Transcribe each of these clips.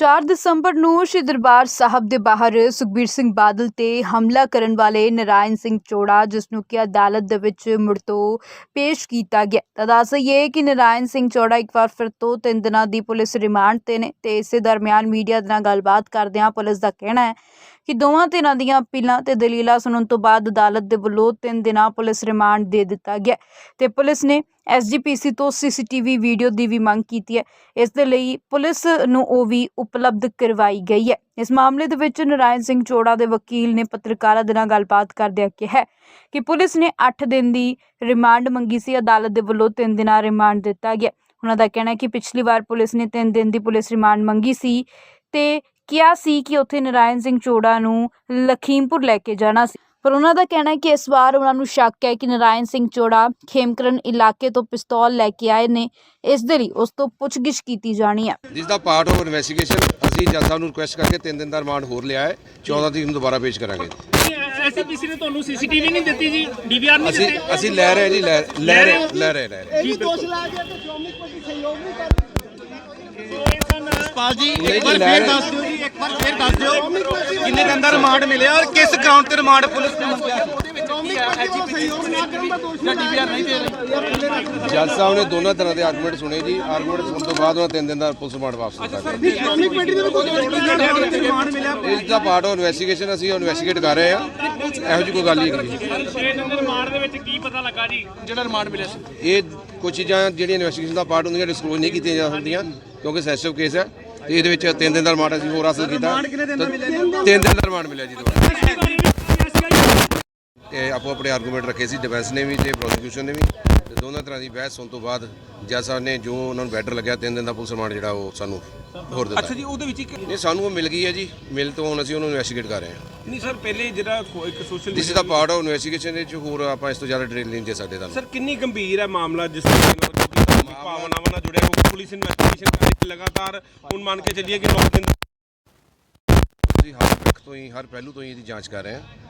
4 ਦਸੰਬਰ ਨੂੰ ਸ਼੍ਰੀ ਦਰਬਾਰ ਸਾਹਿਬ ਦੇ ਬਾਹਰ ਸੁਖਬੀਰ ਸਿੰਘ ਬਾਦਲ ਤੇ ਹਮਲਾ ਕਰਨ ਵਾਲੇ ਨਰਾਇਣ ਸਿੰਘ ਚੋੜਾ, ਜਿਸ ਨੂੰ ਕਿ ਅਦਾਲਤ ਦੇ ਵਿੱਚ ਮੁੜ ਤੋਂ ਪੇਸ਼ ਕੀਤਾ ਗਿਆ। ਤਾਂ ਦੱਸ ਦਈਏ ਕਿ ਨਰਾਇਣ ਸਿੰਘ ਚੋੜਾ ਇੱਕ ਵਾਰ ਫਿਰ ਤੋਂ ਤਿੰਨ ਦਿਨਾਂ ਦੀ ਪੁਲਿਸ ਰਿਮਾਂਡ ਤੇ ਨੇ ਤੇ ਇਸੇ ਦਰਮਿਆਨ ਮੀਡੀਆ ਦੇ ਨਾਲ ਗੱਲਬਾਤ ਕਰਦਿਆਂ ਪੁਲਿਸ ਦਾ ਕਹਿਣਾ ਹੈ ਕਿ ਦੋਵਾਂ ਧਿਰਾਂ ਦੀਆਂ ਅਪੀਲਾਂ ਤੇ ਦਲੀਲਾਂ ਸੁਣਨ ਤੋਂ ਬਾਅਦ ਅਦਾਲਤ ਦੇ ਵੱਲੋਂ ਤਿੰਨ ਦਿਨਾਂ ਪੁਲਿਸ ਰਿਮਾਂਡ ਦੇ ਦਿੱਤਾ ਗਿਆ ਤੇ ਪੁਲਿਸ ਨੇ ਐਸਜੀਪੀਸੀ ਤੋਂ ਸੀਸੀਟੀਵੀ ਵੀਡੀਓ ਦੀ ਵੀ ਮੰਗ ਕੀਤੀ ਹੈ। ਇਸ ਦੇ ਲਈ ਪੁਲਿਸ ਨੂੰ ਉਹ ਵੀ ਉਪਲਬਧ ਕਰਵਾਈ ਗਈ ਹੈ। ਇਸ ਮਾਮਲੇ ਦੇ ਵਿੱਚ ਨਰਾਇਣ ਸਿੰਘ ਚੋੜਾ ਦੇ ਵਕੀਲ ਨੇ ਪੱਤਰਕਾਰਾਂ ਦੇ ਨਾਲ ਗੱਲਬਾਤ ਕਰਦਿਆਂ ਕਿਹਾ ਕਿ ਪੁਲਿਸ ਨੇ 8 ਦਿਨ ਦੀ ਰਿਮਾਂਡ ਮੰਗੀ ਸੀ। ਅਦਾਲਤ ਦੇ ਵੱਲੋਂ 3 ਦਿਨਾਂ ਰਿਮਾਂਡ ਦਿੱਤਾ ਗਿਆ। ਉਹਨਾਂ ਦਾ ਕਹਿਣਾ ਹੈ ਕਿ ਪਿਛਲੀ ਵਾਰ ਪੁਲਿਸ ਨੇ 3 ਦਿਨ ਦੀ ਪੁਲਿਸ ਰਿਮਾਂਡ ਮੰਗੀ ਸੀ ਤੇ ਕਿਹਾ ਸੀ ਕਿ ਉੱਥੇ ਨਰਾਇਣ ਸਿੰਘ ਚੋੜਾ ਨੂੰ ਲਖੀਮਪੁਰ ਲੈ ਕੇ ਜਾਣਾ ਸੀ। ਪਰ ਉਹਨਾਂ ਦਾ ਕਹਿਣਾ ਹੈ ਕਿ ਇਸ ਵਾਰ ਉਹਨਾਂ ਨੂੰ ਸ਼ੱਕ ਹੈ ਕਿ ਨਰਾਇਣ ਸਿੰਘ ਚੋੜਾ ਖੇਮਕਰਨ ਇਲਾਕੇ ਤੋਂ ਪਿਸਤੌਲ ਲੈ ਕੇ ਆਏ ਨੇ। ਇਸ ਦੇ ਲਈ ਉਸ ਤੋਂ ਪੁੱਛਗਿੱਛ ਕੀਤੀ ਜਾਣੀ ਹੈ। ਜਿਸ ਦਾ ਪਾਰਟ ਆਫ ਇਨਵੈਸਟੀਗੇਸ਼ਨ ਅਸੀਂ ਜੱਜ ਸਾਹਿਬ ਨੂੰ ਰਿਕੁਐਸਟ ਕਰਕੇ 3 ਦਿਨ ਦਾ ਰਿਮਾਂਡ ਹੋਰ ਲਿਆ ਹੈ। 14 ਤਰੀਕ ਨੂੰ ਦੁਬਾਰਾ ਪੇਸ਼ ਕਰਾਂਗੇ। ਐਸਪੀਸੀ ਨੇ ਤੁਹਾਨੂੰ ਸੀਸੀਟੀਵੀ ਨਹੀਂ ਦਿੱਤੀ ਜੀ? ਡੀਵੀਆਰ ਨਹੀਂ ਅਸੀਂ ਦਿੱਤੇ? ਅਸੀਂ ਲੈ ਰਹੇ ਜੀ ਲੈ ਲੈ ਰਹੇ ਲੈ ਰਹੇ ਲੈ ਰਹੇ ਇਹ ਵੀ ਦੋਸ਼ ਲਾਇਆ ਗਿਆ ਕਿ ਸ਼੍ਰੋਮਣੀ ਕਮੇਟੀ ਸਹਿਯੋਗ ਨਹੀਂ ਕਰ ਰਹੀ ਪਾਲ ਜੀ ਨਹੀਂ ਇੱਕ ਜੀ, ਵਾਰ ਲੈ ਫੇਰ ਰਹੇ। ਦੱਸ ਦਿਓ ਜੀ। ਫੇਰ ਦੱਸ ਦਿਓ ਕਿੰਨੇ ਦਿਨ ਦਾ ਰਿਮਾਂਡ ਮਿਲਿਆ ਔਰ ਕਿਸ ਗਰਾਊਂਡ ਤੇ ਰਿਮਾਂਡ ਪੁਲਿਸ ਨੇ ਮੰਗਿਆ? ਜੱਜ ਸਾਹਿਬ ਨੇ ਦੋਨਾਂ ਤਰ੍ਹਾਂ ਦੇ ਆਰਗੂਮੈਂਟ ਸੁਣੇ ਜੀ ਆਰਗੂਮੈਂਟ ਸੁਣਨ ਤੋਂ ਬਾਅਦ ਉਹਨਾਂ 3 ਦਿਨ ਦਾ ਪੁਲਿਸ ਰਿਮਾਂਡ ਵਾਪਸ ਕੀਤਾ ਗਿਆ। ਸ਼੍ਰੋਮਣੀ ਕਮੇਟੀ ਦੇ ਕੋਈ ਰਿਮਾਂਡ ਮਿਲਿਆ। ਇਸ ਦਾ ਪਾਰਟ ਆਫ ਇਨਵੈਸਟੀਗੇਸ਼ਨ ਅਸੀਂ ਇਨਵੈਸਟੀਗੇਟ ਕਰ ਰਹੇ ਹਾਂ। ਇਹੋ ਜਿਹੀ ਕੋਈ ਗੱਲ ਨਹੀਂ ਹੈਗੀ। ਛੇ ਦਿਨ ਦੇ ਰਿਮਾਂਡ ਦੇ ਵਿੱਚ ਕੀ ਪਤਾ ਲੱਗਾ ਜੀ? ਜਿਹੜਾ ਰਿਮਾਂਡ ਮਿਲਿਆ ਸੀ। ਇਹ ਕੁਝ ਚੀਜ਼ਾਂ ਜਿਹੜੀਆਂ ਇਨਵੈਸਟੀਗੇਸ਼ਨ ਦਾ ਪਾਰਟ ਹੁੰਦੀਆਂ ਡਿਸਕਲੋਜ਼ ਨਹੀਂ ਕੀਤੀਆਂ ਜਾ ਸਕਦੀਆਂ ਕਿਉਂਕਿ ਸੈਂਸਿਟਿਵ ਕੇਸ ਹੈ। ਤੇ ਇਹਦੇ ਵਿੱਚ 3 ਦਿਨ ਦਾ ਰਿਮਾਂਡ ਅਸੀਂ ਹੋਰ ਹਾਸਲ ਕੀਤਾ। ਕਿੰਨੇ ਦਿਨ ਦਾ ਮਿਲਿਆ ਜੀ? 3 ਦਿਨ ਦਾ ਰਿਮਾਂਡ ਮਿਲਿਆ ਜੀ ਦੁਬਾਰਾ ਇਹ ਆਪੋ ਆਪਣੇ ਆਰਗੂਮੈਂਟ ਰੱਖੇ ਸੀ ਡਿਫੈਂਸ ਨੇ ਵੀ ਤੇ ਪ੍ਰੋਸੀਕਿਊਸ਼ਨ ਨੇ ਵੀ। ਤੇ ਦੋਨਾਂ ਤਰ੍ਹਾਂ ਦੀ ਬਹਿਸ ਹੋਣ ਤੋਂ ਬਾਅਦ ਜੱਜ ਸਾਹਿਬ ਨੇ ਜੋ ਉਹਨਾਂ ਨੂੰ ਬੈਟਰ ਲੱਗਿਆ 3 ਦਿਨ ਦਾ ਪੁਲਿਸ ਰਿਮਾਂਡ ਜਿਹੜਾ ਉਹ ਸਾਨੂੰ ਹੋਰ ਦਿੱਤਾ। ਅੱਛਾ ਜੀ ਉਹਦੇ ਵਿੱਚ ਇੱਕ ਨਹੀਂ ਸਾਨੂੰ ਉਹ ਮਿਲ ਗਈ ਹੈ ਜੀ। ਮਿਲ ਤੋਂ ਹੁਣ ਅਸੀਂ ਉਹਨੂੰ ਇਨਵੈਸਟੀਗੇਟ ਕਰ ਰਹੇ ਹਾਂ। ਨਹੀਂ ਸਰ ਪਹਿਲੇ ਜਿਹੜਾ ਇੱਕ social this is the part of investigation ਇਹ 'ਚ ਹੋਰ ਆਪਾਂ ਇਸ ਤੋਂ ਜ਼ਿਆਦਾ ਡਿਟੇਲ ਨਹੀਂ ਦੇ ਸਕਦੇ ਤੁਹਾਨੂੰ। ਸਰ ਕਿੰਨੀ ਗੰਭੀਰ ਹੈ ਮਾਮਲਾ ਜਿਸ ਤਰੀਕੇ ਨਾਲ ਭਾਵਨਾਵਾਂ ਨਾਲ ਜੁੜਿਆ ਹੋਇਆ ਪੁਲਿਸ ਇਨਵੈਸਟੀਗੇਸ਼ਨ ਕਰ ਲਗਾਤਾਰ ਹੁਣ ਮੰਨ ਕੇ ਚੱਲੀਏ ਕਿ 9 ਦਿਨ ਅਸੀਂ ਹਰ ਪੱਖ ਤੋਂ ਹੀ, ਹਰ ਪਹਿਲੂ ਤੋਂ ਹੀ ਇਹਦੀ ਜਾਂਚ ਕਰ ਰਹੇ ਹਾਂ।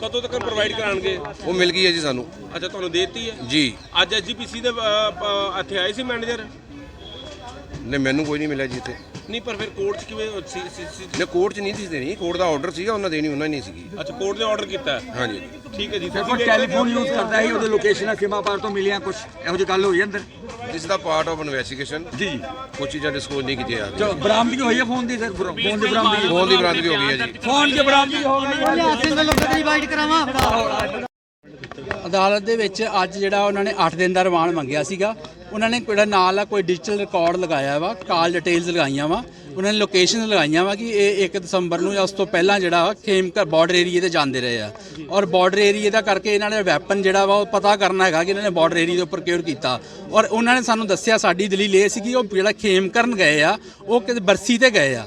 ਕਦੋਂ ਤੱਕ ਪ੍ਰੋਵਾਈਡ ਕਰਾਣਗੇ ਉਹ ਮਿਲ ਗਈ ਹੈ ਜੀ ਸਾਨੂੰ। ਅੱਛਾ ਤੁਹਾਨੂੰ ਦੇਤੀ ਹੈ? ਜੀ। ਅੱਜ ਐਸਜੀਪੀਸੀ ਦੇ ਅ, ਅ, ਇੱਥੇ ਆਏ ਸੀ ਮੈਨੇਜਰ ਨੇ ਮੈਨੂੰ ਕੋਈ ਨਹੀਂ ਮਿਲਿਆ ਜੀ ਇੱਥੇ। ਨਹੀਂ ਪਰ ਫਿਰ ਕੋਰਟ 'ਚ ਕਿਵੇਂ ਸੀ- ਸੀ- ਸੀ- ਨੇ ਕੋਰਟ 'ਚ ਨਹੀਂ ਸੀ ਦੇਣੀ। ਕੋਰਟ ਦਾ ਆਰਡਰ ਸੀਗਾ ਉਹਨਾਂ ਦੇਣੀ ਉਹਨਾਂ ਨਹੀਂ ਸੀਗੀ। ਅੱਛਾ ਕੋਰਟ ਨੇ ਆਰਡਰ ਕੀਤਾ ਹੈ? ਹਾਂਜੀ। ਠੀਕ ਹੈ ਜੀ ਕੋਈ ਤੁਸੀਂ ਟੈਲੀਫੋਨ ਯੂਜ਼ ਕਰਦਾ ਸੀ ਉਹਦੀ ਲੋਕੇਸ਼ਨ ਸੀਮਾ ਪਾਰ ਤੋਂ ਮਿਲੀਆਂ ਕੁਝ ਇਹੋ ਜਿਹੀ ਗੱਲ ਹੋਈ ਅੰਦਰ? This the part of investigation ਜੀ ਜੀ। ਕੁਝ ਚੀਜ਼ਾਂ ਡਿਸਕਲੋਜ਼ ਨਹੀਂ ਕੀਤੀਆਂ ਜਾ ਜੋ ਬਰਾਮਦਗੀ ਹੋਈ ਹੈ ਫੋਨ ਦੀ ਸਰ ਫੋਨ ਦੀ ਬਰਾਮਦਗੀ ਫੋਨ ਦੀ ਬਰਾਮਦਗੀ ਹੋ ਗਈ ਹੈ ਜੀ। ਫੋਨ ਦੀ ਬਰਾਮਦਗੀ ਹੋ ਗਈ ਹੈ। ਸਿੰਗਲ ਲੋਕਾਂ ਦੀ ਇਨਵਾਈਟ ਕਰਾਵਾਂ? ਅਦਾਲਤ ਦੇ ਵਿੱਚ ਅੱਜ ਜਿਹੜਾ ਉਹਨਾਂ ਨੇ 8 ਦਿਨ ਦਾ ਰਿਮਾਂਡ ਮੰਗਿਆ ਸੀਗਾ। ਉਹਨਾਂ ਨੇ ਜਿਹੜਾ ਨਾਲ ਆ ਕੋਈ ਡਿਜੀਟਲ ਰਿਕਾਰਡ ਲਗਾਇਆ ਵਾ, ਕਾਲ ਡਿਟੇਲਸ ਲਗਾਈਆਂ ਵਾ, ਉਹਨਾਂ ਨੇ ਲੋਕੇਸ਼ਨ ਲਗਾਈਆਂ ਵਾ ਕਿ ਇਹ 1 ਦਸੰਬਰ ਨੂੰ ਜਾਂ ਉਸ ਤੋਂ ਪਹਿਲਾਂ ਜਿਹੜਾ ਵਾ ਖੇਮਕਰ ਬਾਰਡਰ ਏਰੀਏ ਤੇ ਜਾਂਦੇ ਰਹੇ ਆ। ਔਰ ਬਾਰਡਰ ਏਰੀਏ ਦਾ ਕਰਕੇ ਇਹਨਾਂ ਨੇ ਵੈਪਨ ਜਿਹੜਾ ਵਾ ਉਹ ਪਤਾ ਕਰਨਾ ਹੈਗਾ ਕਿ ਇਹਨਾਂ ਨੇ ਬਾਰਡਰ ਏਰੀਏ ਦੇ ਉੱਪਰ ਕਿਉਰ ਕੀਤਾ। ਔਰ ਉਹਨਾਂ ਨੇ ਸਾਨੂੰ ਦੱਸਿਆ, ਸਾਡੀ ਦਲੀਲ ਇਹ ਸੀ ਕਿ ਉਹ ਜਿਹੜਾ ਖੇਮਕਰਨ ਗਏ ਆ, ਉਹ ਕਿਤੇ ਬਰਸੀ ਤੇ ਗਏ ਆ।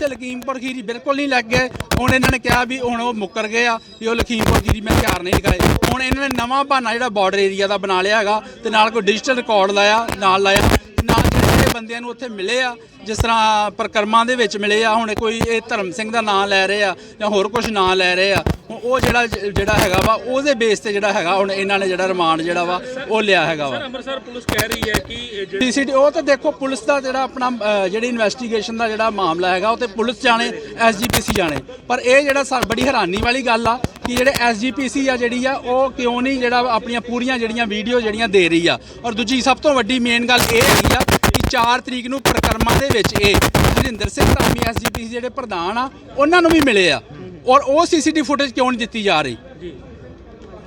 ਤੇ ਲਖੀਮਪੁਰ ਖੀਰੀ ਬਿਲਕੁਲ ਨਹੀਂ ਲੱਗ ਗਏ। ਹੁਣ ਇਹਨਾਂ ਨੇ ਕਿਹਾ ਵੀ ਹੁਣ ਉਹ ਮੁੱਕਰ ਗਏ ਆ, ਵੀ ਉਹ ਲਖੀਮਪੁਰ ਖੀਰੀ ਮੈਂ ਤਿਆਰ ਨਹੀਂ ਦਿਖਾਏ ਹੁਣ ਇਹਨਾਂ ਨੇ ਨਵਾਂ ਬਹਾਨਾ ਜਿਹੜਾ ਬਾਰਡਰ ਏਰੀਆ ਦਾ ਬਣਾ ਲਿਆ ਹੈਗਾ ਤੇ ਨਾਲ ਕੋਈ ਡਿਜੀਟਲ ਰਿਕਾਰਡ ਲਾਇਆ, ਨਾਲ ਲਾਇਆ, ਨਾਲ ਬੰਦਿਆਂ ਨੂੰ ਉੱਥੇ ਮਿਲੇ ਆ ਜਿਸ ਤਰ੍ਹਾਂ ਪ੍ਰਕਰਮਾਂ ਦੇ ਵਿੱਚ ਮਿਲੇ ਆ ਹੁਣ ਕੋਈ ਇਹ ਧਰਮ ਸਿੰਘ ਦਾ ਨਾਮ ਲੈ ਰਹੇ ਆ ਜਾਂ ਹੋਰ ਕੁਝ ਨਾਮ ਲੈ ਰਹੇ ਆ ਉਹ ਜਿਹੜਾ ਜਿਹੜਾ ਹੈਗਾ ਵਾ ਉਹਦੇ ਬੇਸ ਤੇ ਜਿਹੜਾ ਹੈਗਾ ਹੁਣ ਇਹਨਾਂ ਨੇ ਜਿਹੜਾ ਰਿਮਾਂਡ ਜਿਹੜਾ ਵਾ ਉਹ ਲਿਆ ਹੈਗਾ ਵਾ। ਅੰਮ੍ਰਿਤਸਰ ਪੁਲਿਸ ਕਹਿ ਰਹੀ ਹੈ ਕਿ ਜਿਹੜੇ ਸੀਸੀਟੀ ਉਹ ਤਾਂ ਦੇਖੋ ਪੁਲਿਸ ਦਾ ਜਿਹੜਾ ਆਪਣਾ ਜਿਹੜੀ ਇਨਵੈਸਟੀਗੇਸ਼ਨ ਦਾ ਜਿਹੜਾ ਮਾਮਲਾ ਹੈਗਾ ਉਹ ਤੇ ਪੁਲਿਸ ਜਾਣੇ ਐਸਜੀਪੀਸੀ ਜਾਣੇ। ਪਰ ਇਹ ਜਿਹੜਾ ਬੜੀ ਹੈਰਾਨੀ ਵਾਲੀ ਗੱਲ ਆ ਕਿ ਜਿਹੜੇ ਐਸਜੀਪੀਸੀ ਆ ਜਿਹੜੀ ਆ ਉਹ ਕਿਉਂ ਨਹੀਂ ਜਿਹੜਾ ਆਪਣੀਆਂ ਪੂਰੀਆਂ ਜਿਹੜੀਆਂ ਵੀਡੀਓ ਜਿਹੜੀਆਂ ਦੇ ਰਹੀ ਆ। ਔਰ ਦੂਜੀ ਸਭ ਤੋਂ ਵੱਡੀ ਮੇਨ ਗੱਲ ਇਹ ਹੈਗੀ ਆ 4 ਤਰੀਕ ਨੂੰ ਪ੍ਰਕਰਮਾਂ ਦੇ ਵਿੱਚ ਇਹ ਹਰਿੰਦਰ ਸਿੰਘ ਧਾਮੀ ਐਸਜੀਪੀਸੀ ਜਿਹੜੇ ਪ੍ਰਧਾਨ ਆ, ਉਹਨਾਂ ਨੂੰ ਵੀ ਮਿਲੇ ਆ। ਔਰ ਉਹ ਸੀਸੀਟੀ ਫੁਟੇਜ ਕਿਉਂ ਨਹੀਂ ਦਿੱਤੀ ਜਾ ਰਹੀ?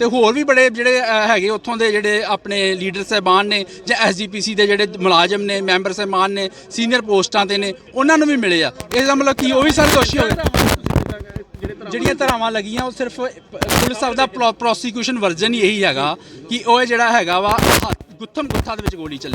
ਤੇ ਹੋਰ ਵੀ ਬੜੇ ਜਿਹੜੇ ਹੈਗੇ ਉੱਥੋਂ ਦੇ ਜਿਹੜੇ ਆਪਣੇ ਲੀਡਰ ਸਾਹਿਬਾਨ ਨੇ ਜਾਂ ਐਸਜੀਪੀਸੀ ਦੇ ਜਿਹੜੇ ਮੁਲਾਜ਼ਮ ਨੇ, ਮੈਂਬਰ ਸਾਹਿਬਾਨ ਨੇ, ਸੀਨੀਅਰ ਪੋਸਟਾਂ ਤੇ ਨੇ, ਉਹਨਾਂ ਨੂੰ ਵੀ ਮਿਲੇ ਆ। ਇਹਦਾ ਮਤਲਬ ਕੀ, ਉਹ ਵੀ ਸਾਰੇ ਦੋਸ਼ੀ ਹੋ ਗਏ? ਜਿਹੜੀਆਂ ਧਰਾਵਾਂ ਲੱਗੀਆਂ, ਉਹ ਸਿਰਫ, ਪੁਲਿਸ ਸਾਹਿਬ ਦਾ ਪ੍ਰੋਸੀਕਿਊਸ਼ਨ ਵਰਜ਼ਨ ਹੀ ਇਹੀ ਹੈਗਾ ਕਿ ਉਹ ਜਿਹੜਾ ਹੈਗਾ ਵਾ, ਗੁੱਥਮ ਗੁੱਥਾ ਦੇ ਵਿੱਚ ਗੋਲੀ ਚੱਲੀ।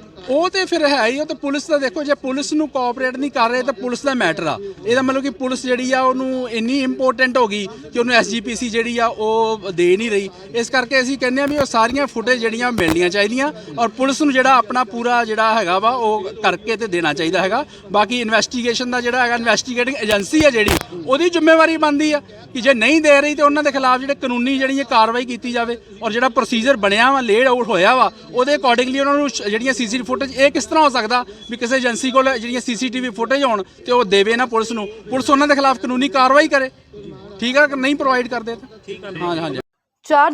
ਉਹ ਤੇ ਫਿਰ ਹੈ ਹੀ ਉਹ ਤੇ ਪੁਲਿਸ ਦਾ ਦੇਖੋ, ਜੇ ਪੁਲਿਸ ਨੂੰ ਕੋਆਪਰੇਟ ਨਹੀਂ ਕਰ ਰਹੇ ਤਾਂ ਪੁਲਿਸ ਦਾ ਮੈਟਰ ਆ। ਇਹਦਾ ਮਤਲਬ ਕਿ ਪੁਲਿਸ ਜਿਹੜੀ ਆ, ਉਹਨੂੰ ਇੰਨੀ ਇੰਪੋਰਟੈਂਟ ਹੋ ਗਈ ਕਿ ਉਹਨੂੰ ਐਸਜੀਪੀਸੀ ਜਿਹੜੀ ਆ, ਉਹ ਦੇ ਨਹੀਂ ਰਹੀ। ਇਸ ਕਰਕੇ ਅਸੀਂ ਕਹਿੰਦੇ ਆ ਵੀ ਉਹ ਸਾਰੀਆਂ ਫੁਟੇਜ ਜਿਹੜੀਆਂ ਮਿਲਣੀਆਂ ਚਾਹੀਦੀਆਂ ਔਰ ਪੁਲਿਸ ਨੂੰ ਜਿਹੜਾ ਆਪਣਾ ਪੂਰਾ ਜਿਹੜਾ ਹੈਗਾ ਵਾ, ਉਹ ਕਰਕੇ ਤੇ ਦੇਣਾ ਚਾਹੀਦਾ ਹੈਗਾ। ਬਾਕੀ ਇਨਵੈਸਟੀਗੇਸ਼ਨ ਦਾ ਜਿਹੜਾ ਹੈਗਾ ਇਨਵੈਸਟੀਗੇਟਿੰਗ ਏਜੰਸੀ ਆ ਜਿਹੜੀ, ਉਹਦੀ ਜ਼ਿੰਮੇਵਾਰੀ ਬਣਦੀ ਆ ਕਿ ਜੇ ਨਹੀਂ ਦੇ ਰਹੀ ਤੇ ਉਹਨਾਂ ਦੇ ਖਿਲਾਫ ਜਿਹੜੇ ਕਾਨੂੰਨੀ ਜਿਹੜੀ ਇਹ ਕਾਰਵਾਈ ਕੀਤੀ ਜਾਵੇ ਔਰ ਜਿਹੜਾ ਪ੍ਰੋਸੀਜਰ ਬਣਿਆ ਵਾ ਲੇਡ ਆਊਟ ਹੋਇਆ ਵਾ, ਉਹਦੇ ਅਕੋਰਡਿੰਗਲੀ ਉਹਨਾਂ ਨੂੰ ਸ਼- ਜਿਹੜੀਆਂ ਸੀਸੀਟੀਵੀ ਫੁਟੇਜ ਇਹ ਕਿਸ ਤਰ੍ਹਾਂ ਹੋ ਸਕਦਾ ਵੀ ਕਿਸੇ ਏਜੰਸੀ ਕੋਲ ਜਿਹੜੀਆਂ ਸੀਸੀਟੀਵੀ ਫੁਟੇਜ ਹੋਣ ਤੇ ਉਹ ਦੇਵੇ ਨਾ ਪੁਲਿਸ ਨੂੰ? ਪੁਲਿਸ ਉਹਨਾਂ ਦੇ ਖਿਲਾਫ ਕਾਨੂੰਨੀ ਕਾਰਵਾਈ ਕਰੇ? ਠੀਕ ਆ ਕਿ ਨਹੀਂ ਪ੍ਰੋਵਾਈਡ ਕਰਦੇ ਤਾਂ? ਹਾਂ ਹਾਂਜੀ ਚਾਰ